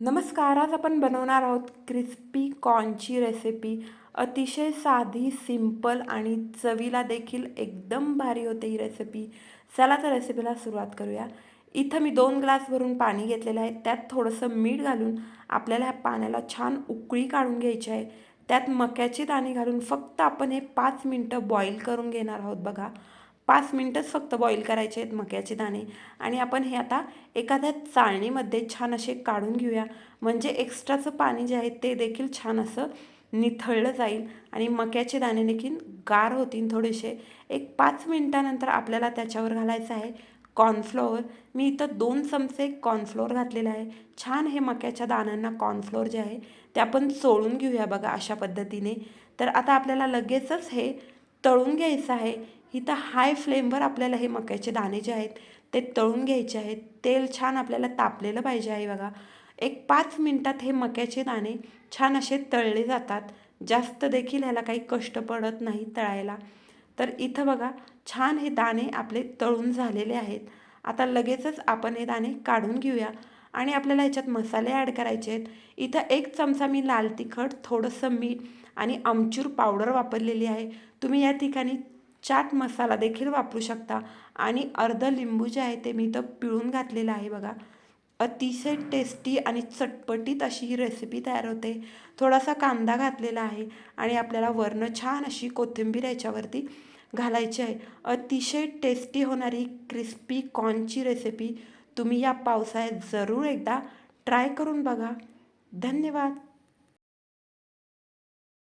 नमस्कार आज आपण बनवणार आहोत क्रिस्पी कॉर्नची रेसिपी अतिशय साधी सिंपल आणि चवीला देखील एकदम भारी होते ही रेसिपी चला तर रेसिपीला सुरुवात करूया. इथं मी दोन ग्लास भरून पाणी घेतलेलं आहे. त्यात थोडंसं मीठ घालून आपल्याला ह्या पाण्याला छान उकळी काढून घ्यायची आहे. त्यात मक्याची दाणे घालून फक्त आपण हे पाच मिनटं बॉईल करून घेणार आहोत बघा. पाच मिनटंच फक्त बॉईल करायचे आहेत मक्याचे दाणे. आणि आपण हे आता एखाद्या चाळणीमध्ये छान असे काढून घेऊया. म्हणजे एक्स्ट्राचं पाणी जे आहे ते देखील छान असं निथळलं जाईल. आणि मक्याचे दाणे देखील गार होतील थोडेसे. एक पाच मिनटानंतर आपल्याला त्याच्यावर घालायचं आहे कॉर्नफ्लोअर मी इथं दोन चमचे कॉर्नफ्लोअर घातलेलं आहे. छान हे मक्याच्या दाण्यांना कॉर्नफ्लोअर जे आहे ते आपण चोळून घेऊया बघा अशा पद्धतीने. तर आता आपल्याला लगेचच हे तळून घ्यायचं आहे. इथं हाय फ्लेमवर आपल्याला हे मक्याचे दाणे जे आहेत ते तळून घ्यायचे आहेत. तेल छान आपल्याला तापलेलं पाहिजे आहे बघा. एक पाच मिनटात हे मक्याचे दाणे छान असे तळले जातात. जास्त देखील ह्याला काही कष्ट पडत नाही तळायला. तर इथं बघा छान हे दाणे आपले तळून झालेले आहेत. आता लगेचच आपण हे दाणे काढून घेऊया. आणि आपल्याला ह्याच्यात मसाले ॲड करायचे आहेत. इथं एक चमचा मी लाल तिखट थोडंसं मीठ आणि आमचूर पावडर वापरलेली आहे. तुम्ही या ठिकाणी चाट मसाला देखील वापरू शकता. आणि अर्ध लिंबू जे आहे ते मी इथं पिळून घातलेलं आहे बघा. अतिशय टेस्टी आणि चटपटीत अशी ही रेसिपी तयार होते. थोडासा कांदा घातलेला आहे आणि आपल्याला वरनं छान अशी कोथिंबीर याच्यावरती घालायची आहे. अतिशय टेस्टी होणारी क्रिस्पी कॉर्नची रेसिपी तुम्ही या पावसाळ्यात जरूर एकदा ट्राय करून बघा. धन्यवाद.